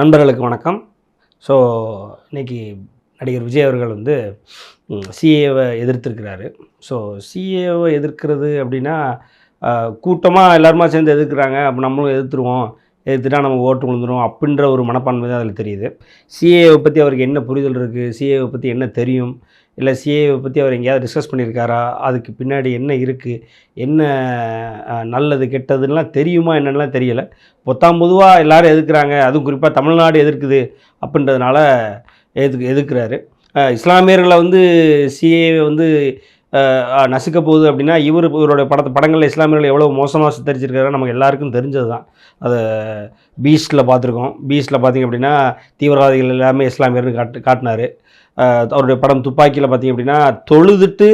நண்பர்களுக்கு வணக்கம். ஸோ இன்றைக்கி நடிகர் விஜய் அவர்கள் வந்து சிஏவை எதிர்த்திருக்கிறாரு. ஸோ சிஏவை எதிர்க்கிறது அப்படின்னா கூட்டமாக எல்லாருமா சேர்ந்து எதிர்க்கிறாங்க அப்போ நம்மளும் எதிர்த்துருவோம். எதிர்த்துட்டா நம்ம ஓட்டு விழுந்துடும் அப்படின்ற ஒரு மனப்பான்மை தான் அதில் தெரியுது. சிஏவை பற்றி அவருக்கு என்ன புரிதல் இருக்குது சிஏவை பற்றி என்ன தெரியும்? இல்லை சிஏவை பற்றி அவர் எங்கேயாவது டிஸ்கஸ் பண்ணியிருக்காரா? அதுக்கு பின்னாடி என்ன இருக்குது என்ன நல்லது கெட்டதுலாம் தெரியுமா என்னென்னலாம் தெரியலை. பொத்தாம் பொதுவாக எல்லாரும் எதிர்க்கிறாங்க அதுவும் குறிப்பாக தமிழ்நாடு எதிர்க்குது அப்படின்றதுனால எதுக்கு எதிர்க்கிறாரு இஸ்லாமியர்களை வந்து சிஏ வந்து நசுக்க போகுது அப்படின்னா இவர் இவருடைய படத்தை படங்களில் இஸ்லாமியர்கள் எவ்வளோ மோசமாக சித்தரிச்சிருக்காரு நமக்கு எல்லாருக்கும் தெரிஞ்சது தான் அதை பீஸ்டில் பார்த்துருக்கோம். பீஸ்டில் பார்த்தீங்க அப்படின்னா தீவிரவாதிகள் எல்லாமே இஸ்லாமியர்னு காட்டு காட்டினார். அவருடைய படம் துப்பாக்கியில் பார்த்தீங்க அப்படின்னா தொழுதுட்டு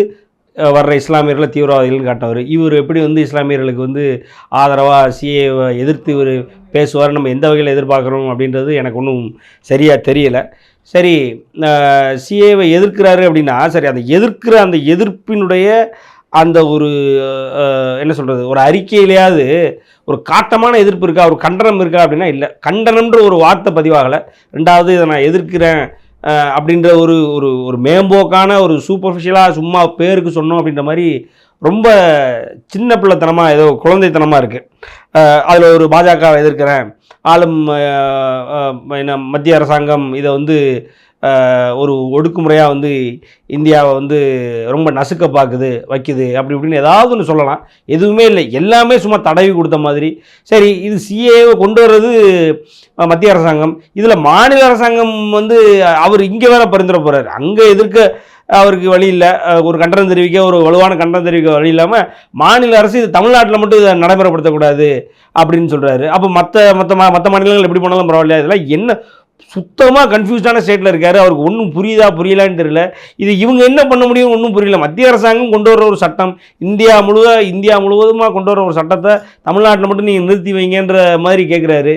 வர்ற இஸ்லாமியர்களை தீவிரவாதிகள்னு காட்டினவர். இவர் எப்படி வந்து இஸ்லாமியர்களுக்கு வந்து ஆதரவாக சிஏவை எதிர்த்து இவர் பேசுவார் நம்ம எந்த வகையில் எதிர்பார்க்குறோம் அப்படின்றது எனக்கு ஒன்றும் சரியாக தெரியலை. சரி சிஏவை எதிர்க்கிறாரு அப்படின்னா சரி அந்த எதிர்க்கிற அந்த எதிர்ப்பினுடைய அந்த ஒரு என்ன சொல்கிறது ஒரு அறிக்கையிலேயாவது ஒரு காட்டமான எதிர்ப்பு இருக்கா ஒரு கண்டனம் இருக்கா அப்படின்னா இல்லை. கண்டனம்ன்ற ஒரு வார்த்தை பதிவாகலை. ரெண்டாவது இதை நான் எதிர்க்கிறேன் அப்படின்ற ஒரு ஒரு ஒரு மேம்போக்கான ஒரு சூப்பர்ஃபிஷியலாக சும்மா பேருக்கு சொன்னோம் அப்படின்ற மாதிரி ரொம்ப சின்ன பிள்ளைத்தனமாக ஏதோ குழந்தைத்தனமாக இருக்குது அதில் ஒரு பாஜகவை எதிர்க்கிறேன். ஆளும் என்ன மத்திய அரசாங்கம் இதை வந்து ஒரு ஒடுக்குமுறையாக வந்து இந்தியாவை வந்து ரொம்ப நசுக்க பார்க்குது வைக்குது அப்படி இப்படின்னு ஏதாவது ஒன்று சொல்லலாம். எதுவுமே இல்லை. எல்லாமே சும்மா தடவி கொடுத்த மாதிரி. சரி இது சிஏவை கொண்டு வர்றது மத்திய அரசாங்கம். இதில் மாநில அரசாங்கம் வந்து அவர் இங்கே வேற பரிந்துரை போகிறார் அங்கே எதிர்க்க அவருக்கு வழி இல்லை. ஒரு கண்டனம் தெரிவிக்க ஒரு வலுவான கண்டனம் தெரிவிக்க வழி இல்லாமல் மாநில அரசு இது தமிழ்நாட்டில் மட்டும் இதை நடைமுறைப்படுத்தக்கூடாது அப்படின்னு சொல்கிறாரு அப்போ மற்ற மற்ற மா மற்ற மாநிலங்கள் எப்படி போனாலும் பரவாயில்ல இதெல்லாம் என்ன சுத்தமாக கன்ஃபியூஸ்டான ஸ்டேட்டில் இருக்கார். அவருக்கு ஒன்றும் புரியுதா புரியலான்னு தெரியல. இது இவங்க என்ன பண்ண முடியும் ஒன்றும் புரியல. மத்திய அரசாங்கம் கொண்டு வர ஒரு சட்டம். இந்தியா முழுவ இந்தியா முழுவதுமாக கொண்டு வர ஒரு சட்டத்தை தமிழ்நாட்டில் மட்டும் நீங்கள் நிறுத்தி வைங்கன்ற மாதிரி கேட்குறாரு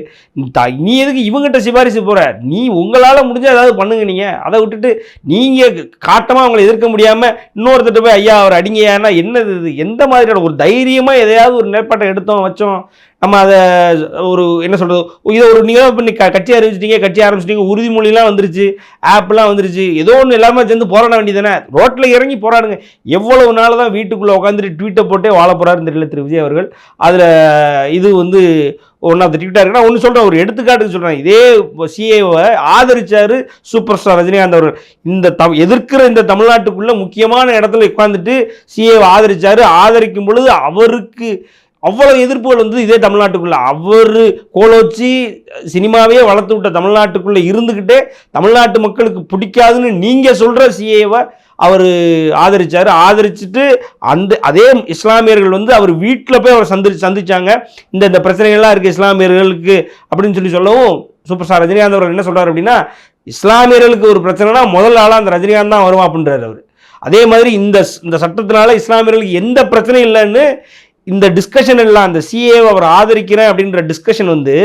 நீ எதுக்கு இவங்ககிட்ட சிபாரிசு போகிற நீ உங்களால் முடிஞ்ச ஏதாவது பண்ணுங்க நீங்கள் அதை விட்டுட்டு நீங்கள் காட்டமாக அவங்களை எதிர்க்க முடியாமல் இன்னொருத்தட்ட போய் ஐயா அவர் அடிங்கயான்னா என்னது இது எந்த மாதிரியான ஒரு தைரியமாக எதையாவது ஒரு நிலைப்பாட்டை எடுத்தோம் வச்சோம். நம்ம அதை ஒரு என்ன சொல்கிறது இதை ஒரு நீங்கள் பண்ணி க கட்சி ஆரம்பிச்சிட்டீங்க கட்சி ஆரம்பிச்சிட்டீங்க உறுதிமொழிலாம் வந்துருச்சு ஆப்லாம் வந்துருச்சு ஏதோ ஒன்று எல்லாமே சேர்ந்து போராட வேண்டியதானே ரோட்டில் இறங்கி போராடுங்க. எவ்வளவு நாள் தான் வீட்டுக்குள்ளே உட்காந்துட்டு ட்வீட்டை போட்டே வாழ போகிறாருன்னு தெரியல திரு விஜய் அவர்கள். அதில் இது வந்து ஒன் ஆஃப் த ட்வீட்டாக ஒன்று சொல்கிறேன் ஒரு எடுத்துக்காட்டுக்கு சொல்கிறேன் இதே சிஏவை ஆதரித்தார் சூப்பர் ஸ்டார் ரஜினிகாந்த் அவர்கள். இந்த த எதிர்க்கிற இந்த தமிழ்நாட்டுக்குள்ளே முக்கியமான இடத்துல உட்காந்துட்டு சிஏவை ஆதரித்தார் ஆதரிக்கும் பொழுது அவருக்கு அவ்வளவு எதிர்ப்புகள் வந்து இதே தமிழ்நாட்டுக்குள்ள. அவர் கோலோச்சி சினிமாவே வளர்த்து விட்ட தமிழ்நாட்டுக்குள்ள இருந்துக்கிட்டே தமிழ்நாட்டு மக்களுக்கு பிடிக்காதுன்னு நீங்க சொல்ற சிஏவை அவர் ஆதரிச்சார். ஆதரிச்சுட்டு அந்த அதே இஸ்லாமியர்கள் வந்து அவர் வீட்டில் போய் அவர் சந்தி சந்திச்சாங்க. இந்த இந்த பிரச்சனைகள்லாம் இருக்குது இஸ்லாமியர்களுக்கு அப்படின்னு சொல்லி சொல்லவும் சூப்பர் ஸ்டார் ரஜினிகாந்த் அவர்கள் என்ன சொல்றாரு அப்படின்னா இஸ்லாமியர்களுக்கு ஒரு பிரச்சனைனா முதல் ஆளாக அந்த ரஜினிகாந்த் தான் வருவான் அப்படின்றார் அவர். அதே மாதிரி இந்த இந்த சட்டத்தினால இஸ்லாமியர்களுக்கு எந்த பிரச்சனையும் இல்லைன்னு இந்த டிஸ்கஷன் எல்லாம் அந்த சிஏவை அவர் ஆதரிக்கிறேன் அப்படின்ற டிஸ்கஷன் வந்து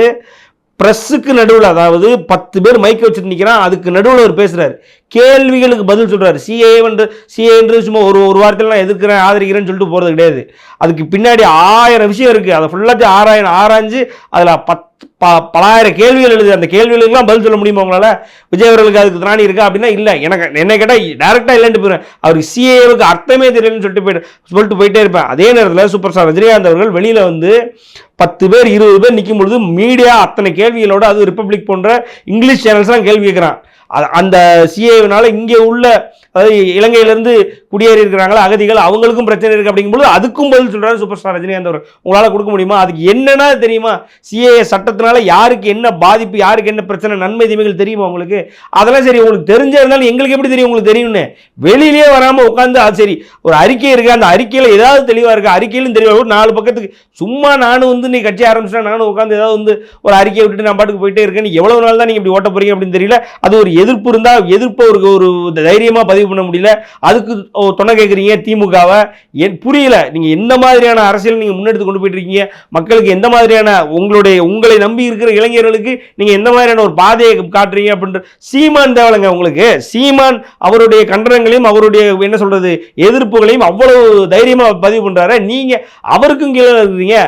ப்ரெஸ்ஸுக்கு நடுவில் அதாவது பத்து பேர் மைக்க வச்சுட்டு நிற்கிறான் அதுக்கு நடுவில் அவர் பேசுகிறார் கேள்விகளுக்கு பதில் சொல்கிறார் சிஏன்ற சிஏன்றது சும்மா ஒரு ஒரு வாரத்தில் நான் எதிர்க்கிறேன் ஆதரிக்கிறேன்னு சொல்லிட்டு போகிறது கிடையாது. அதுக்கு பின்னாடி ஆயிரம் விஷயம் இருக்குது அதை ஃபுல்லாத்தையும் ஆராயணும் ஆராய்ஞ்சு அதில் பத்து ப பலாயிரம் கேள்விகள் எழுது. அந்த கேள்விகளுக்கெல்லாம் பதில் சொல்ல முடியுமா உங்களால்? விஜய் அவர்களுக்கு அதுக்கு திராணி இருக்கா அப்படின்னா இல்லை. எனக்கு என்ன கேட்டால் டேரெக்டாக இல்லைன்ட்டு போயிடுவேன். அவருக்கு சிஏவுக்கு அர்த்தமே தெரியலன்னு சொல்லிட்டு போயிட்டு சொல்லிட்டு போயிட்டே இருப்பேன். அதே நேரத்தில் சூப்பர் ஸ்டார் ரஜினிகாந்த் அவர்கள் வெளியில் வந்து பத்து பேர் இருபது பேர் நிற்கும் பொழுது மீடியா அத்தனை கேள்விகளோட அது ரிப்பப்ளிக் போன்ற இங்கிலீஷ் சேனல்ஸ்லாம் கேள்வி கேட்குறான். அது- அந்த சிஏவினால இங்கே உள்ள அதாவது இலங்கையிலேருந்து குடியேறி இருக்கிறாங்களா அகதிகள் அவங்களுக்கும் பிரச்சனை இருக்குது அப்படிங்கும்போது அதுக்கும் பதில் சொல்கிறாரு சூப்பர் ஸ்டார் ரஜினிகாந்த் அவர். உங்களால் கொடுக்க முடியுமா? அதுக்கு என்னென்னா தெரியுமா? சிஏஏ சட்டத்தினால யாருக்கு என்ன பாதிப்பு யாருக்கு என்ன பிரச்சனை நன்மை தீமைகள் தெரியுமா உங்களுக்கு? அதெல்லாம் சரி உங்களுக்கு தெரிஞ்ச இருந்தாலும் எங்களுக்கு எப்படி தெரியும் உங்களுக்கு தெரியும்னு? வெளியிலேயே வராமல் உட்காந்து அது சரி ஒரு அறிக்கை இருக்குது அந்த அறிக்கையில் ஏதாவது தெளிவாக இருக்குது அறிக்கையிலும் தெளிவாக ஒரு நாலு பக்கத்துக்கு சும்மா நானும் வந்து நீ கட்சி ஆரம்பிச்சிட்டா நானும் உட்காந்து ஏதாவது வந்து ஒரு அறிக்கையை விட்டுட்டு நான் பாட்டுக்கு போயிட்டே இருக்கேன் நீ எவ்வளவு நாள் தான் நீங்கள் இப்படி ஓட்ட போறீங்க அப்படின்னு தெரியல. அது ஒரு எதிர்ப்பு இருந்தால் எதிர்ப்பை ஒரு ஒரு தைரியமாக பதிவு பண்ண முடியல. அதுக்கு துணை கேட்குறீங்க திமுகவை. என் புரியல. நீங்கள் எந்த மாதிரியான அரசியல் நீங்கள் முன்னெடுத்து கொண்டு போயிட்டு இருக்கீங்க மக்களுக்கு எந்த மாதிரியான உங்களுடைய உங்களை நம்பி இருக்கிற இளைஞர்களுக்கு நீங்கள் எந்த மாதிரியான ஒரு பாதையை காட்டுறீங்க அப்படின்ற சீமான் தேவலைங்க உங்களுக்கு. சீமான் அவருடைய கண்டனங்களையும் அவருடைய என்ன சொல்றது எதிர்ப்புகளையும் அவ்வளவு தைரியமாக பதிவு பண்ணுறாரு நீங்கள் அவருக்கும் கீழே இருக்கிறீங்க.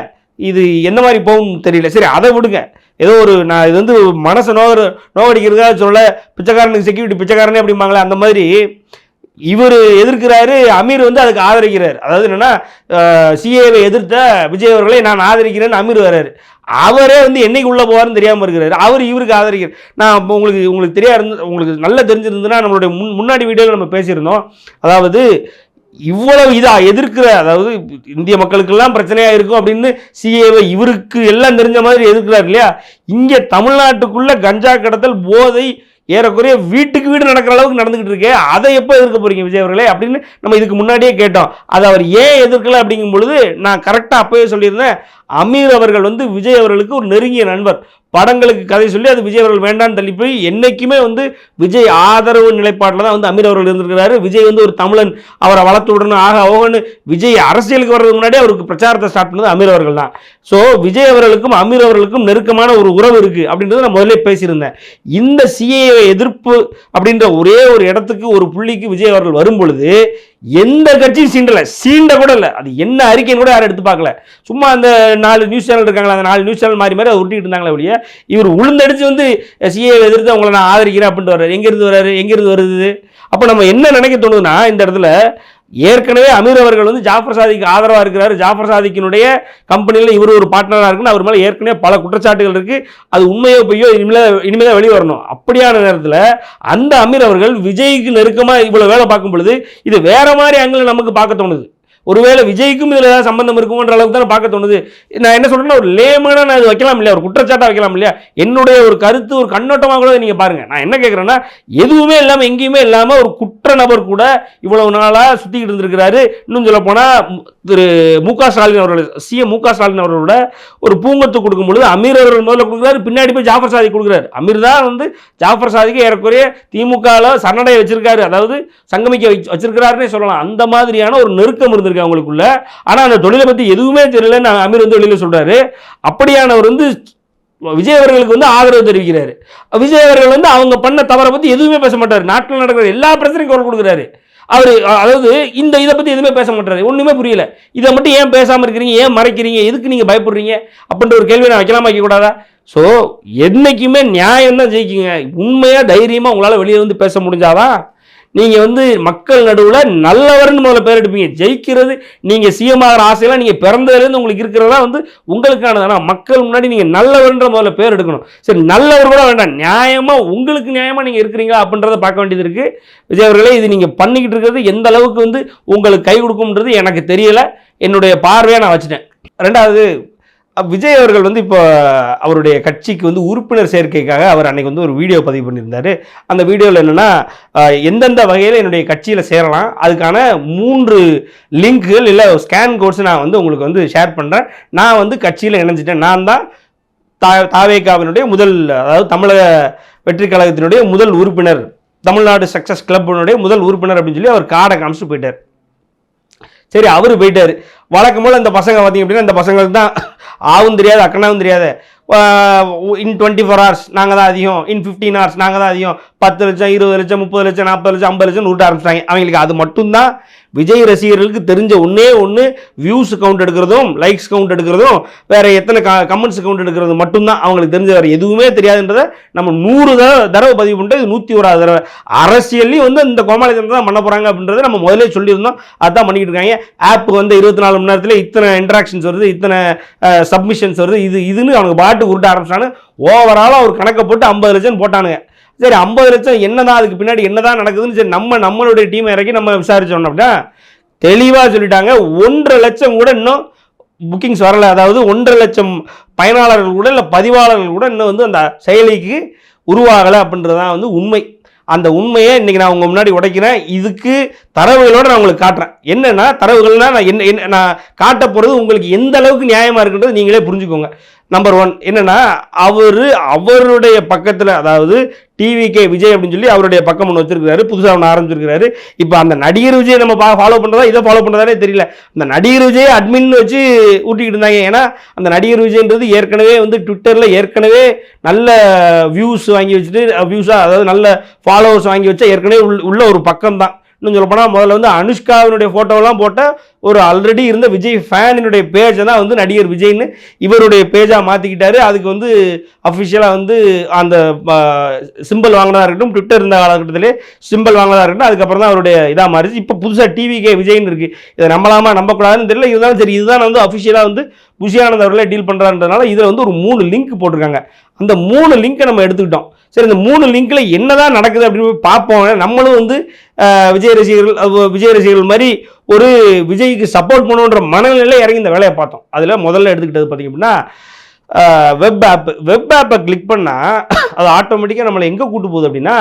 இது என்ன மாதிரி போகும் தெரியல. சரி அதை விடுங்க. ஏதோ ஒரு நான் இது வந்து மனசை நோக நோகடிக்கிறதா சொல்ல பிச்சைக்காரனுக்கு செக்யூரிட்டி பிச்சைக்காரனே அப்படிம்பாங்களே அந்த மாதிரி இவர் எதிர்க்கிறாரு அமீர் வந்து அதுக்கு ஆதரிக்கிறார். அதாவது என்னன்னா சிஏவை எதிர்த்த விஜய் அவர்களை நான் ஆதரிக்கிறேன்னு அமீர் வர்றாரு. அவரே வந்து என்னைக்கு உள்ள போவார்னு தெரியாமல் இருக்கிறாரு. அவர் இவருக்கு ஆதரிக்கிறார். நான் உங்களுக்கு உங்களுக்கு தெரியா இருந்து உங்களுக்கு நல்லா தெரிஞ்சிருந்ததுன்னா நம்மளுடைய முன் முன்னாடி வீடியோவில் நம்ம பேசியிருந்தோம். அதாவது இவ்வளவு இதாக எதிர்க்கிற அதாவது இந்திய மக்களுக்கெல்லாம் பிரச்சனையாக இருக்கும் அப்படின்னு சிஏவை இவருக்கு எல்லாம் தெரிஞ்ச மாதிரி எதிர்க்கிறார் இல்லையா? இங்கே தமிழ்நாட்டுக்குள்ளே கஞ்சா கடத்தல் போதை ஏறக்குறைய வீட்டுக்கு வீடு நடக்கிற அளவுக்கு நடந்துகிட்டு இருக்கே. அதை எப்போ எதிர்க்க போறீங்க விஜய் அவர்களே அப்படின்னு நம்ம இதுக்கு முன்னாடியே கேட்டோம். அதை அவர் ஏன் எதிர்க்கல அப்படிங்கும் பொழுது நான் கரெக்டாக அப்போவே சொல்லியிருந்தேன். அமீர் அவர்கள் வந்து விஜய் அவர்களுக்கு ஒரு நெருங்கிய நண்பர். படங்களுக்கு கதை சொல்லி அது விஜய் அவர்கள் வேண்டான்னு தள்ளி போய் என்றைக்குமே வந்து விஜய் ஆதரவு நிலைப்பாட்டில் தான் வந்து அமீர் அவர்கள் இருந்திருக்கிறாரு. விஜய் வந்து ஒரு தமிழன் அவரை வளர்த்து விடணும் ஆக ஓகன்னு விஜய் அரசியலுக்கு வர்றதுக்கு முன்னாடி அவருக்கு பிரச்சாரத்தை ஸ்டார்ட் பண்ணது அமீர் அவர்கள் தான் ஸோ விஜய் அவர்களுக்கும் அமீர் அவர்களுக்கும் நெருக்கமான ஒரு உறவு இருக்குது அப்படின்றத நான் முதல்ல பேசியிருந்தேன். இந்த சிஏஏ எதிர்ப்பு அப்படின்ற ஒரே ஒரு இடத்துக்கு ஒரு புள்ளிக்கு விஜய் அவர்கள் வரும் பொழுது எந்த கட்சியும் சீண்டலை. சீண்ட கூட இல்லை. அது என்ன அறிக்கைன்னு கூட யாரும் எடுத்து பார்க்கல. சும்மா அந்த நாலு நியூஸ் சேனல் இருக்காங்களா அந்த நாலு நியூஸ் சேனல் மாறி மாதிரி அதை உருட்டிட்டு இருந்தாங்களே ஒழிய இவர் உளுந்தடிச்சு வந்து சிஏ எதிர்த்து அவங்கள நான் ஆதரிக்கிறேன் அப்படின்ட்டு வர்றாரு. எங்கேருந்து வர்றாரு? எங்கேருந்து வருது? அப்போ நம்ம என்ன நினைக்க தோணுதுன்னா இந்த இடத்துல ஏற்கனவே அமீர் அவர்கள் வந்து ஜாஃபர் சாதிக்கு ஆதரவாக இருக்கிறாரு. ஜாஃபர் சாதிக்கினுடைய கம்பெனியில் இவர் ஒரு பார்ட்னராக இருக்குன்னு அவர் மேலே ஏற்கனவே பல குற்றச்சாட்டுகள் இருக்குது அது உண்மையோ பொய்யோ இனிமேல் இனிமேல் தான் வெளியே வரணும். அப்படியான நேரத்தில் அந்த அமீர் அவர்கள் விஜய்க்கு நெருக்கமாக இவ்வளோ வேலை பார்க்கும் பொழுது இது வேற மாதிரி ஆங்கிள் நமக்கு பார்க்க தோணுது. ஒருவேளை விஜய்க்கும் இதில் ஏதாவது சம்பந்தம் இருக்குமோன்ற அளவுக்கு தான் பார்க்க தோணுது. நான் என்ன சொல்கிறேன்னா ஒரு லேமான நான் இது வைக்கலாம் இல்லையா ஒரு குற்றச்சாட்டாக வைக்கலாம் இல்லையா என்னுடைய ஒரு கருத்து ஒரு கண்ணோட்டமாக கூட நீங்கள் பாருங்கள் நான் என்ன கேட்குறேன்னா எதுவுமே இல்லாமல் எங்கேயுமே இல்லாமல் ஒரு குற்ற நபர் கூட இவ்வளவு நாளாக சுற்றிக்கிட்டு இருந்திருக்கிறாரு. இன்னும் சொல்ல போனால் திரு மு க ஸ்டாலின் அவர்கள் சிஎம் மு க ஸ்டாலின் அவர்களோட ஒரு பூங்கத்து கொடுக்கும் பொழுது அமீர் அவர்கள் முதல்ல கொடுக்குறாரு பின்னாடி போய் ஜாஃபர் சாதி கொடுக்குறாரு. அமீர் தான் வந்து ஜாஃபர் சாதிக்கு ஏறக்குறைய திமுகவில் சரணடைய வச்சிருக்காரு. அதாவது சங்கமிக்க வச்சிருக்கிறாருன்னே சொல்லலாம். அந்த மாதிரியான ஒரு நெருக்கம் இருந்திருக்கு. அவங்களுக்குள்ள ஆனால் அந்த தொழிலை பற்றி எதுவுமே தெரியலன்னு அமீர் வந்து வெளியில் சொல்றாரு. அப்படியானவர் வந்து விஜய் அவர்களுக்கு வந்து ஆதரவு தெரிவிக்கிறாரு. விஜய் அவர்கள் வந்து அவங்க பண்ண தவறை பற்றி எதுவுமே பேச மாட்டார். நாட்டில் நடக்கிற எல்லா பிரச்சனைக்கும் குரல் கொடுக்குறாரு. அவர் அதாவது இந்த இதை பற்றி எதுவுமே பேச மாட்டாரு. ஒன்றுமே புரியல. இதை மட்டும் ஏன் பேசாமல் இருக்கிறீங்க? ஏன் மறைக்கிறீங்க? எதுக்கு நீங்கள் பயப்படுறீங்க? அப்படின்ற ஒரு கேள்வி நான் வைக்கலாமா வைக்கக்கூடாதா? ஸோ என்னைக்குமே நியாயம் தான் ஜெயிக்குங்க. உண்மையாக தைரியமாக உங்களால் வெளியே வந்து பேச முடிஞ்சாதான் நீங்கள் வந்து மக்கள் நடுவில் நல்லவர்னு முதல்ல பேர் எடுப்பீங்க. ஜெயிக்கிறது நீங்கள் சிஎம் ஆகிற ஆசையெல்லாம் நீங்கள் பிறந்ததுலேருந்து உங்களுக்கு இருக்கிறதா வந்து உங்களுக்கானது. ஆனால் மக்கள் முன்னாடி நீங்கள் நல்லவர்ன்ற முதல்ல பேர் எடுக்கணும். சரி நல்லவர் கூட வேண்டாம். நியாயமாக உங்களுக்கு நியாயமாக நீங்கள் இருக்கிறீங்களா அப்படின்றத பார்க்க வேண்டியது இருக்குது விஜய் அவர்களே இது நீங்கள் பண்ணிக்கிட்டு இருக்கிறது எந்த அளவுக்கு வந்து உங்களுக்கு கை கொடுக்கும்ன்றது எனக்கு தெரியலை. என்னுடைய பார்வையாக நான் வச்சுட்டேன். ரெண்டாவது விஜய் அவர்கள் வந்து இப்போ அவருடைய கட்சிக்கு வந்து உறுப்பினர் சேர்க்கைக்காக அவர் அன்னைக்கு வந்து ஒரு வீடியோ பதிவு பண்ணியிருந்தார். அந்த வீடியோவில் என்னென்னா எந்தெந்த வகையில் என்னுடைய கட்சியில் சேரலாம் அதுக்கான மூன்று லிங்க்குகள் இல்லை ஸ்கேன் கோட்ஸ் நான் வந்து உங்களுக்கு வந்து ஷேர் பண்ணுறேன் நான் வந்து கட்சியில் இணைஞ்சிட்டேன். நான் தான் தா தாவேகாவினுடைய முதல் அதாவது தமிழக வெற்றி கழகத்தினுடைய முதல் உறுப்பினர் தமிழ்நாடு சக்ஸஸ் கிளப்பினுடைய முதல் உறுப்பினர் அப்படின்னு சொல்லி அவர் கார்டை காமிச்சிட்டு போயிட்டார். சரி அவர் போயிட்டார். வழக்கம் போல் இந்த பசங்க பார்த்தீங்க அப்படின்னா இந்த பசங்களுக்கு தான் ஆவும் தெரியாது அக்கனாவும் தெரியாது. இன் டுவெண்ட்டி ஃபோர் ஹவர்ஸ் நாங்கள் தான் அதிகம் இன் ஃபிஃப்டீன் ஹவர்ஸ் நாங்கள் தான் அதிகம். பத்து லட்சம் இருபது லட்சம் முப்பது லட்சம் நாற்பது லட்சம் ஐம்பது லட்சம் நூற்று ஆரம்பிச்சிட்டாங்க. அவங்களுக்கு அது மட்டும்தான் விஜய் ரசிகர்களுக்கு தெரிஞ்ச ஒன்றே ஒன்று வியூஸ் கவுண்ட் எடுக்கிறதும் லைக்ஸ் கவுண்ட் எடுக்கிறதும் வேறு எத்தனை க கமெண்ட்ஸ் கவுண்ட் எடுக்கிறது மட்டும்தான் அவங்களுக்கு தெரிஞ்ச வேறு எதுவுமே தெரியாதுன்றதை நம்ம நூறு தடவை தடவை பதிவு பண்ணிட்டு இது நூற்றி ஓராது தடவை. அரசியல்லையும் வந்து இந்த கோமாளித்தனத்தை தான் பண்ண போகிறாங்க அப்படின்றத நம்ம முதல்ல சொல்லியிருந்தோம். அதான் பண்ணிக்கிட்டு இருக்காங்க. ஆப் வந்து இருபத்தி நாலு மணி நேரத்தில் இத்தனை இன்ட்ராக்ஷன்ஸ் வருது இத்தனை சப்மிஷன்ஸ் வருது இது இதுன்னு அவனுக்கு பாட்டு உருட்ட ஆரம்பிச்சானு ஓவராலாக ஒரு கணக்கை போட்டு ஐம்பது லட்சம் போட்டானுங்க. சரி ஐம்பது லட்சம் என்னதான் அதுக்கு பின்னாடி என்னதான் நடக்குதுன்னு சரி நம்ம நம்மளுடைய டீம் இறக்கி நம்ம விசாரிச்சோம் அப்படின்னா தெளிவாக சொல்லிட்டாங்க. ஒன்றரை லட்சம் கூட இன்னும் புக்கிங்ஸ் வரலை. அதாவது ஒன்றரை லட்சம் பயனாளர்கள் கூட இல்லை பதிவாளர்கள் கூட இன்னும் வந்து அந்த செயலிக்கு உருவாகலை அப்படின்றது தான் வந்து உண்மை. அந்த உண்மையை இன்றைக்கி நான் உங்கள் முன்னாடி உடைக்கிறேன். இதுக்கு தரவுகளோட நான் உங்களுக்கு காட்டுறேன். என்னென்னா தரவுகள்னால் நான் என்ன என்ன நான் காட்ட போகிறது உங்களுக்கு எந்த அளவுக்கு நியாயமாக இருக்குன்றது நீங்களே புரிஞ்சுக்கோங்க. நம்பர் ஒன் என்னென்னா அவர் அவருடைய பக்கத்தில் அதாவது டிவிகே விஜய் அப்படின்னு சொல்லி அவருடைய பக்கம் ஒன்று வச்சிருக்கிறாரு. புதுசாக ஒன்று ஆரம்பிச்சிருக்கிறாரு. இப்போ அந்த நடிகர் விஜய் நம்ம பா ஃபாலோ பண்ணுறதா இதை ஃபாலோ பண்ணுறதானே தெரியல. அந்த நடிகர் விஜய் அட்மின் வச்சு ஊட்டிக்கிட்டு இருந்தாங்க. ஏன்னா அந்த நடிகர் விஜய்ன்றது ஏற்கனவே வந்து ட்விட்டரில் ஏற்கனவே நல்ல வியூஸ் வாங்கி வச்சுட்டு வியூஸாக அதாவது நல்ல ஃபாலோவர்ஸ் வாங்கி வச்சா ஏற்கனவே உள்ள ஒரு பக்கம் தான் இன்னும் சொல்ல போனால் முதல்ல வந்து அனுஷ்காவினுடைய ஃபோட்டோலாம் போட்ட ஒரு ஆல்ரெடி இருந்த விஜய் ஃபேனினுடைய பேஜை தான் வந்து நடிகர் விஜய்னு இவருடைய பேஜாக மாற்றிக்கிட்டாரு அதுக்கு வந்து அஃபிஷியலாக வந்து அந்த சிம்பிள் வாங்கினதாக இருக்கட்டும் ட்விட்டர் இருந்த காலகட்டத்திலே சிம்பிள் வாங்கினதாக இருக்கட்டும் அதுக்கப்புறம் தான் அவருடைய இதாக மாறிச்சு. இப்போ புதுசாக டிவிகே விஜய்னு இருக்குது இதை நம்பலாமா நம்பக்கூடாதுன்னு தெரியல. இருந்தாலும் சரி இதுதான் வந்து அஃபிஷியலாக வந்து புஷியானந்த் அவர்களே டீல் பண்ணுறான்றதுனால இதில் வந்து ஒரு மூணு லிங்க் போட்டிருக்காங்க. அந்த மூணு லிங்க்கை நம்ம எடுத்துக்கிட்டோம். சரி இந்த மூணு லிங்க்கில் என்னதான் நடக்குது அப்படின்னு போய் பார்ப்போம். நம்மளும் வந்து விஜய் ரசிகர்கள் விஜய் ரசிகர்கள் மாதிரி ஒரு விஜய்க்கு சப்போர்ட் பண்ணுன்ற மனநிலையில் இறங்கி இந்த வேலையை பார்த்தோம். அதில் முதல்ல எடுத்துக்கிட்டது பார்த்திங்க அப்படின்னா வெப் ஆப் வெப் ஆப்பை கிளிக் பண்ணால் அது ஆட்டோமேட்டிக்காக நம்மளை எங்கே கூட்டு போகுது அப்படின்னா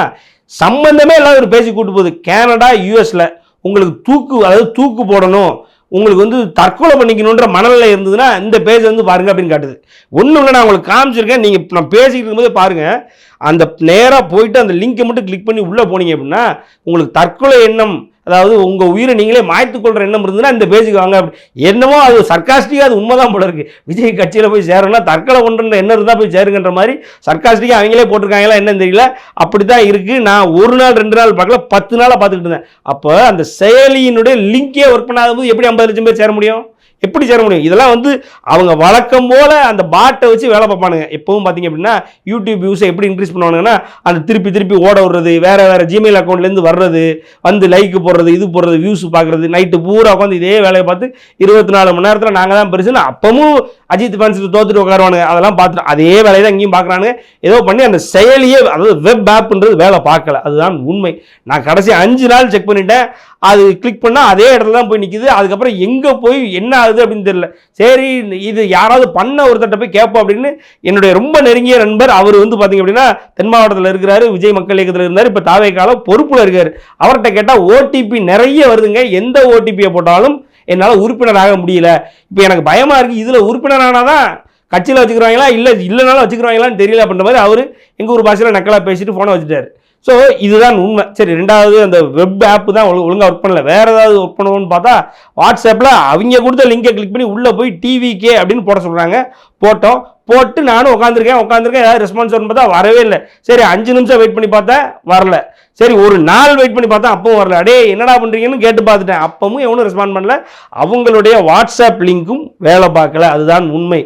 சம்மந்தமே இல்லாத ஒரு பேஜ் கூட்டு போகுது. கேனடா யூஎஸில் உங்களுக்கு தூக்கு அதாவது தூக்கு போடணும். உங்களுக்கு வந்து தற்கொலை பண்ணிக்கணுன்ற மனநிலை இருந்ததுன்னா இந்த பேஜ் வந்து பாருங்கள் அப்படின்னு காட்டுது. ஒன்றும் இல்லை நான் உங்களுக்கு காமிச்சிருக்கேன். நீங்கள் நான் பேசிக்கிட்டு இருக்கும்போது பாருங்கள் அந்த நேராக போயிட்டு அந்த லிங்கை மட்டும் கிளிக் பண்ணி உள்ளே போனீங்க அப்படின்னா உங்களுக்கு தற்கொலை எண்ணம் அதாவது உங்கள் உயிரை நீங்களே மாய்த்துக்கொள்கிற எண்ணம் இருந்ததுன்னா இந்த பேஜுக்கு வாங்க. அப்படி என்னமோ அது சர்க்காஸ்டிக்காக அது உண்மைதான் போல இருக்கு. விஜய் கட்சியில் போய் சேரணும்னா தற்கொலை ஒன்றுன்ற எண்ணம் இருந்தால் போய் சேருங்கன்ற மாதிரி சர்க்காஸ்டிக்காக அவங்களே போட்டிருக்காங்களா என்னன்னு தெரியல. அப்படி தான் இருக்குது நான் ஒரு நாள் ரெண்டு நாள் பார்க்கல பத்து நாளாக பார்த்துக்கிட்டு இருந்தேன். அப்போ அந்த செயலியினுடைய லிங்கே ஒர்க் பண்ணாத போது எப்படி ஐம்பது லட்சம் பேர் சேர முடியும்? எப்படி சேர முடியும்? இதெல்லாம் வந்து அவங்க வழக்கம் போல் அந்த பாட்டை வச்சு வேலை பார்ப்பானுங்க. எப்பவும் பார்த்தீங்க அப்படின்னா யூடியூப் யூஸை எப்படி இன்க்ரீஸ் பண்ணுவானுங்கன்னா அந்த திருப்பி திருப்பி ஓட விடுறது வேறு வேறு ஜிமெயில் அக்கௌண்ட்லேருந்து வர்றது வந்து லைக் போடுறது இது போடுறது வியூஸ் பார்க்குறது நைட்டு பூரா உட்காந்து இதே வேலையை பார்த்து இருபத்தி நாலு மணி நேரத்தில் நாங்கள் தான் பெருசுன்னு அப்பவும் அஜித் ஃபேன்ஸ் தோத்துட்டு உட்காருவானுங்க. அதெல்லாம் பார்த்துட்டு அதே வேலையை தான் இங்கேயும் பார்க்குறானுங்க. ஏதோ பண்ணி அந்த செயலியே அதாவது வெப் ஆப்ன்றது வேலை பார்க்கல. அதுதான் உண்மை. நான் கடைசி அஞ்சு நாள் செக் பண்ணிட்டேன். அது கிளிக் பண்ணால் அதே இடத்துல தான் போய் நிற்கிது அதுக்கப்புறம் எங்கே போய் என்ன ஆகுது அப்படின்னு தெரியல. சரி இது யாராவது பண்ண ஒருத்தட்ட போய் கேட்போம் அப்படின்னு என்னுடைய ரொம்ப நெருங்கிய நண்பர் அவர் வந்து பார்த்தீங்க அப்படின்னா தென் மாவட்டத்தில் இருக்கிறாரு விஜய் மக்கள் இயக்கத்தில் இருந்தார் இப்போ தாவே காலம் பொறுப்பில் இருக்கார். அவர்கிட்ட கேட்டால் ஓடிபி நிறைய வருதுங்க. எந்த ஓடிபியை போட்டாலும் என்னால் உறுப்பினர் ஆக முடியல. இப்போ எனக்கு பயமாக இருக்குது இதில் உறுப்பினர் ஆனாதான் கட்சியில் வச்சுக்கிறாங்களா? இல்லை இல்லைனாலும் வச்சுக்கிறாங்களான்னு தெரியல அப்படின்ற மாதிரி அவர் எங்கள் ஊர் பாஷையில் நக்கலாக பேசிட்டு ஃபோனை வச்சுட்டாரு. ஸோ இதுதான் உண்மை. சரி ரெண்டாவது அந்த வெப் ஆப் தான் ஒழு ஒழுங்காக ஒர்க் பண்ணல. வேறு ஏதாவது ஒர்க் பண்ணுவோன்னு பார்த்தா வாட்ஸ்அப்பில் அவங்க கொடுத்த லிங்கை கிளிக் பண்ணி உள்ளே போய் டிவிகே அப்படின்னு போட சொல்கிறாங்க போட்டோம். போட்டு நானும் உட்காந்துருக்கேன் உட்காந்துருக்கேன் ஏதாவது ரெஸ்பான்ஸ் வரும்னு பார்த்தா வரவே இல்லை. சரி அஞ்சு நிமிஷம் வெயிட் பண்ணி பார்த்தேன் வரல. சரி ஒரு நாள் வெயிட் பண்ணி பார்த்தா அப்பவும் வரல. அடே என்னடா பண்ணுறீங்கன்னு கேட்டு பார்த்துட்டேன். அப்பவும் எவனும் ரெஸ்பாண்ட் பண்ணல. அவங்களுடைய வாட்ஸ்அப் லிங்க்கும் வேலை பார்க்கல. அதுதான் உண்மை.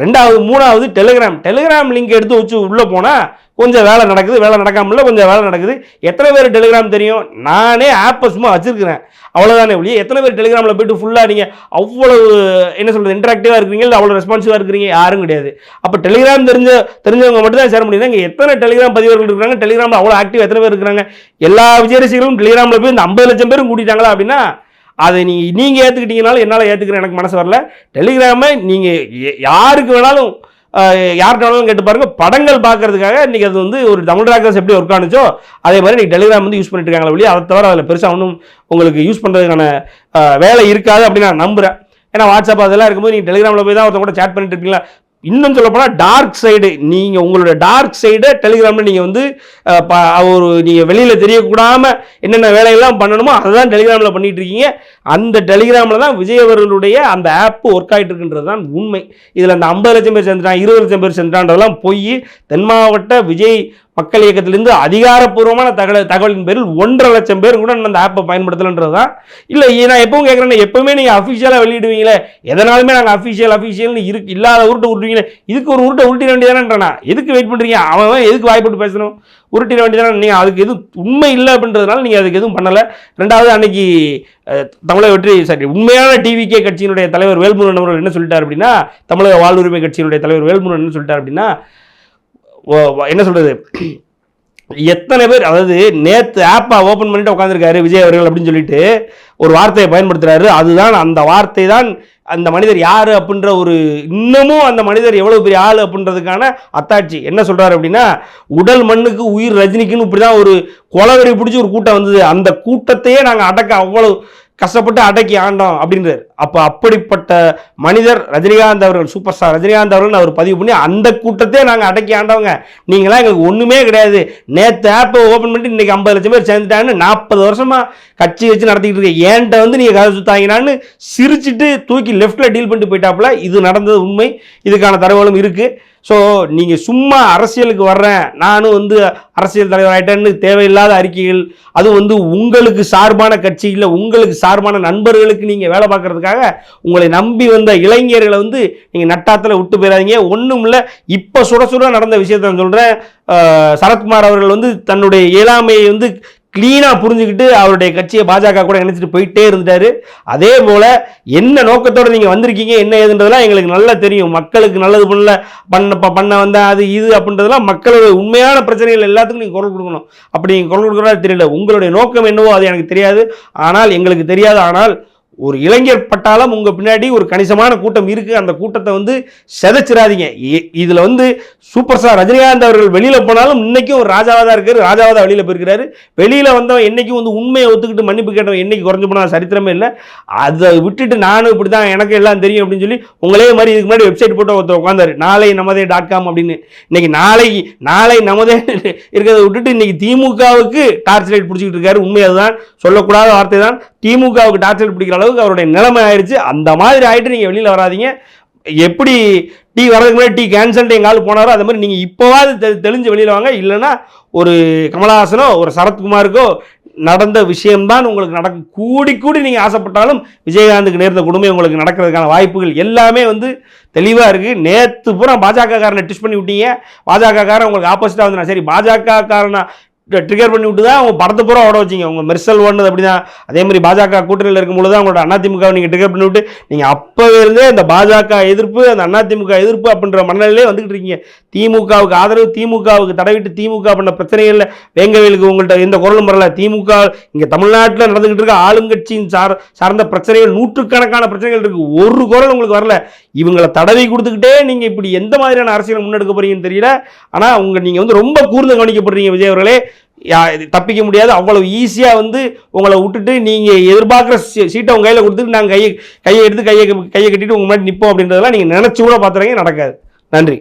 ரெண்டாவது மூணாவது டெலிகிராம் டெலிகிராம் லிங்க் எடுத்து வச்சு உள்ளே போனால் கொஞ்சம் வேலை நடக்குது வேலை நடக்காமல் கொஞ்சம் வேலை நடக்குது. எத்தனை பேர் டெலிகிராம் தெரியும்? நானே ஆப்பை சும்மா வச்சுருக்கிறேன். அவ்வளோதானே ஒழிய எத்தனை பேர் டெலிகிராமில் போயிட்டு ஃபுல்லாக நீங்கள் அவ்வளவு என்ன சொல்கிறது இன்ட்ராக்டிவாக இருக்கிறீங்க இல்லை அவ்வளோ ரெஸ்பான்சிவாக இருக்கிறீங்க யாரும் கிடையாது. அப்போ டெலிகிராம் தெரிஞ்ச தெரிஞ்சவங்க மட்டும் தான் சேர முடியும் இங்கே எத்தனை டெலிகிராம் பதிவர்கள் இருக்கிறாங்க? டெலிகிராமில் அவ்வளோ ஆக்டிவ் எத்தனை பேர் இருக்கிறாங்க? எல்லா விஜய் ரசிகர்களும் டெலிகிராமில் போய் இந்த ஐம்பது லட்சம் பேரும் கூட்டிட்டாங்களா அப்படின்னா அதை நீங்கள் நீங்கள் ஏற்றுக்கிட்டீங்கனாலும் என்னால் ஏற்றுக்கிறேன் எனக்கு மனசு வரல. டெலிகிராமை நீங்கள் யாருக்கு வேணாலும் யார்கிட்ட வேணாலும் கேட்டு பாருங்கள் படங்கள் பார்க்கறதுக்காக இன்றைக்கி அது வந்து ஒரு தமிழ் ராக்கர்ஸ் எப்படி ஒர்க் ஆனிச்சோ அதே மாதிரி நீங்கள் டெலிகிராம் வந்து யூஸ் பண்ணிட்டு இருக்காங்களே வெளியே அதை தவிர அதில் பெருசாக ஒன்றும் உங்களுக்கு யூஸ் பண்ணுறதுக்கான வேலை இருக்காது அப்படின்னு நான் நம்புகிறேன் ஏன்னா வாட்ஸ்அப் அதெல்லாம் இருக்கும்போது நீங்கள் டெலிகிராமில் போய் தான் ஒருத்தன் கூட சேட் பண்ணிட்டு இருக்கீங்களா இன்னும் சொல்ல போனால் டார்க் சைடு நீங்கள் உங்களோட டார்க் சைடை டெலிகிராமில் நீங்கள் வந்து ப- ஒரு நீங்கள் வெளியில் தெரியக்கூடாமல் என்னென்ன வேலையெல்லாம் பண்ணணுமோ அதை தான் டெலிகிராமில் பண்ணிட்டு இருக்கீங்க அந்த டெலிகிராமில் தான் விஜய் அவர்களுடைய அந்த ஆப் ஒர்க் ஆகிட்டு இருக்குன்றது தான் உண்மை. இதில் அந்த ஐம்பது லட்சம் பேர் சேர்ந்துட்டான் இருபது லட்சம் பேர் சேர்ந்துட்டான்றதெல்லாம் போய் தென் மாவட்ட விஜய் மக்கள் இயக்கத்திலிருந்து அதிகாரப்பூர்வமான தகவல் தகவலின் பேரில் ஒன்றரை லட்சம் பேர் கூட இன்னும் அந்த ஆப்பை பயன்படுத்தலைன்றது தான் இல்லை நான் எப்பவும் கேட்குறேன் எப்பவுமே நீங்கள் அஃபிஷியலாக வெளியிடுவீங்களே எதனாலுமே நாங்கள் அஃபிஷியல் அஃபிஷியல்னு இருக்கு இல்லாத உருட்டை உருட்டுவீங்களே இதுக்கு ஒரு உருட்டை உருட்டிட வேண்டியதானேன்றா எதுக்கு வெயிட் பண்ணுறீங்க அவன் அவன் எதுக்கு வாய்ப்பட்டு பேசணும்? உருட்டிட வேண்டியதான நீங்கள் அதுக்கு எதுவும் உண்மை இல்லை அப்படின்றதுனால நீங்கள் அதுக்கு எதுவும் பண்ணலை. ரெண்டாவது அன்னைக்கு தமிழக வெற்றி சாரி உண்மையான டிவிகே கட்சியினுடைய தலைவர் வேல்முருகன் அவர்கள் என்ன சொல்லிட்டார் அப்படின்னா தமிழக வாழ்வுரிமை கட்சியினுடைய தலைவர் வேல்முருகன் என்ன சொல்லிட்டார் அப்படின்னா என்ன சொல்கிறது எத்தனை பேர் அதாவது நேற்று ஆப்பை ஓப்பன் பண்ணிட்டு உட்காந்துருக்காரு விஜய் அவர்கள் அப்படின்னு சொல்லிட்டு ஒரு வார்த்தையை பயன்படுத்துறாரு. அதுதான் அந்த வார்த்தை தான் அந்த மனிதர் யார் அப்படின்ற ஒரு இன்னமும் அந்த மனிதர் எவ்வளோ பெரிய ஆள் அப்படின்றதுக்கான அத்தாட்சி. என்ன சொல்கிறாரு அப்படின்னா உடல் மண்ணுக்கு உயிர் ரஜினிக்குன்னு இப்படி தான் ஒரு கொலவெறி பிடிச்சி ஒரு கூட்டம் வந்தது. அந்த கூட்டத்தையே நாங்கள் அடக்க அவ்வளோ கஷ்டப்பட்டு அடக்கி ஆண்டோம் அப்படின்றார். அப்போ அப்படிப்பட்ட மனிதர் ரஜினிகாந்த் அவர்கள் சூப்பர் ஸ்டார் ரஜினிகாந்த் அவர்கள் அவர் பதிவு பண்ணி அந்த கூட்டத்தையே நாங்கள் அடக்கி ஆண்டவங்க. நீங்களாம் எங்களுக்கு ஒன்றுமே கிடையாது. நேற்று ஆப்பை ஓப்பன் பண்ணிட்டு இன்னைக்கு ஐம்பது லட்சம் பேர் சேர்ந்துட்டாங்கன்னு நாற்பது வருஷமாக கட்சி வச்சு நடத்திக்கிட்டு இருக்க ஏன்ட்ட வந்து நீங்கள் கதை சுத்தாங்கனான்னு சிரிச்சிட்டு தூக்கி லெஃப்ட்டில் டீல் பண்ணிட்டு போயிட்டாப்புல. இது நடந்தது உண்மை. இதுக்கான தரவுகளும் இருக்குது ஸோ நீங்கள் சும்மா அரசியலுக்கு வர்றேன். நானும் வந்து அரசியல் தலைவராயிட்டேன்னு தேவையில்லாத அறிக்கைகள் அது வந்து உங்களுக்கு சார்பான கட்சியில் உங்களுக்கு சார்பான நண்பர்களுக்கு நீங்கள் வேலை பார்க்குறதுக்காக உங்களை நம்பி வந்த இளைஞர்களை வந்து நீங்கள் நட்டாத்தில் விட்டு போயிடாதீங்க ஒன்றும் இல்லை இப்போ சுட சுட நடந்த விஷயத்த நான் சொல்கிறேன் சரத்குமார் அவர்கள் வந்து தன்னுடைய இயலாமையை வந்து க்ளீனாக புரிஞ்சுக்கிட்டு அவருடைய கட்சியை பாஜக கூட இணைச்சிட்டு போயிட்டே இருந்துட்டாரு. அதே போல் என்ன நோக்கத்தோடு நீங்கள் வந்திருக்கீங்க என்ன ஏதுன்றதெல்லாம் எங்களுக்கு நல்லா தெரியும். மக்களுக்கு நல்லது பண்ணல பண்ண ப- பண்ண வந்த அது இது அப்படின்றதெல்லாம் மக்களோட உண்மையான பிரச்சனைகள் எல்லாத்துக்கும் நீங்கள் குரல் கொடுக்கணும். அப்படி நீங்கள் குரல் கொடுக்குறதா தெரியல. உங்களுடைய நோக்கம் என்னவோ அது எனக்கு தெரியாது. ஆனால் எங்களுக்கு தெரியாது. ஆனால் ஒரு இளைஞர் பட்டாளம் உங்கள் பின்னாடி ஒரு கணிசமான கூட்டம் இருக்குது அந்த கூட்டத்தை வந்து செதைச்சிடாதீங்க. இதில் வந்து சூப்பர் ஸ்டார் ரஜினிகாந்த் அவர்கள் வெளியில் போனாலும் இன்னைக்கும் ஒரு ராஜாவா தான் இருக்காரு. ராஜாவாக தான் வெளியில் போயிருக்கிறாரு. வெளியில் வந்தவன் என்றைக்கும் வந்து உண்மையை ஒத்துக்கிட்டு மன்னிப்பு கேட்டவன் என்றைக்கு குறைஞ்சு போனால் சரித்திரமே இல்லை. அதை விட்டுட்டு நானும் இப்படி தான் எனக்கு எல்லாம் தெரியும் அப்படின்னு சொல்லி உங்களே மாதிரி இதுக்கு முன்னாடி வெப்சைட் போட்டு ஒருத்தர் உட்காந்தாரு நாளை நமதே டாட் காம் அப்படின்னு. இன்னைக்கு நாளைக்கு நாளை நமதே இருக்கிறத விட்டுட்டு இன்னைக்கு திமுகவுக்கு டார்ச் லைட் பிடிச்சிக்கிட்டு இருக்காரு. உண்மை அதுதான். சொல்லக்கூடாத வார்த்தை தான் திமுகவுக்கு டார்ச் லைட் பிடிக்கிற அளவுக்கு அவருடைய நிலைமை ஆயிடுச்சு அந்த மாதிரி ஆயிட்டு நீங்க வெளியில வராதீங்க. எப்படி டீ வரதுக்கு முன்னாடி டீ கேன்சல்ட்டு எங்கள் ஆள் போனாரோ அது மாதிரி நீங்கள் இப்போவாது தெ- தெளிஞ்சு வெளியில் வாங்க. இல்லைன்னா ஒரு கமலஹாசனோ ஒரு சரத்குமாருக்கோ நடந்த விஷயம்தான் உங்களுக்கு நடக்க கூடி கூடி நீங்கள் ஆசைப்பட்டாலும் விஜயகாந்துக்கு நேர்ந்த கொடுமை உங்களுக்கு நடக்கிறதுக்கான வாய்ப்புகள் எல்லாமே வந்து தெளிவாக இருக்குது நேற்று பூரா பாஜக காரனை டிஷ் பண்ணி விட்டீங்க. பாஜக காரன் உங்களுக்கு ஆப்போசிட்டாக வந்து சரி பாஜக காரனை ட்ரிகர் பண்ணி விட்டு தான் அவங்க படத்தை பூரா ஓட வச்சிங்க. உங்கள் மெர்சல் ஓடுனது அப்படி தான் அதே மாதிரி பாஜக கூட்டணியில் இருக்கும்பொழுது தான் உங்களோட அதிமுக நீங்கள் ட்ரிகர் பண்ணி விட்டு நீங்கள் அப்போவே இருந்தே இந்த பாஜக எதிர்ப்பு அந்த அதிமுக எதிர்ப்பு அப்படின்ற மனநிலையே வந்துகிட்டு இருக்கீங்க. திமுகவுக்கு ஆதரவு திமுகவுக்கு தடவிட்டு திமுக பண்ண பிரச்சனைகளில் வேங்கவேலுக்கு உங்கள்கிட்ட எந்த குரலும் வரல. திமுக இங்கே தமிழ்நாட்டில் நடந்துகிட்டு இருக்க ஆளுங்கட்சியின் சார் சார்ந்த பிரச்சனைகள் நூற்றுக்கணக்கான பிரச்சனைகள் இருக்குது ஒரு குரல் உங்களுக்கு வரல. இவங்களை தடவி கொடுத்துக்கிட்டே நீங்கள் இப்படி எந்த மாதிரியான அரசியலை முன்னெடுக்க போறீங்கன்னு தெரியல. ஆனால் உங்கள் நீங்கள் வந்து ரொம்ப கூர்ந்து கவனிக்கப்படுறீங்க விஜய் அவர்களே. தப்பிக்க முடியாது. அவ்வளவு ஈஸியாக வந்து உங்களை விட்டுட்டு நீங்கள் எதிர்பார்க்குற சீட்டை உங்கள் கையில் கொடுத்துட்டு நாங்கள் கையை கையை எடுத்து கையை கையை கட்டிட்டு உங்கள் முன்னாடி நிற்போம் அப்படின்றதெல்லாம் நீங்கள் நினச்சி கூட பார்த்துறீங்க நடக்காது. நன்றி.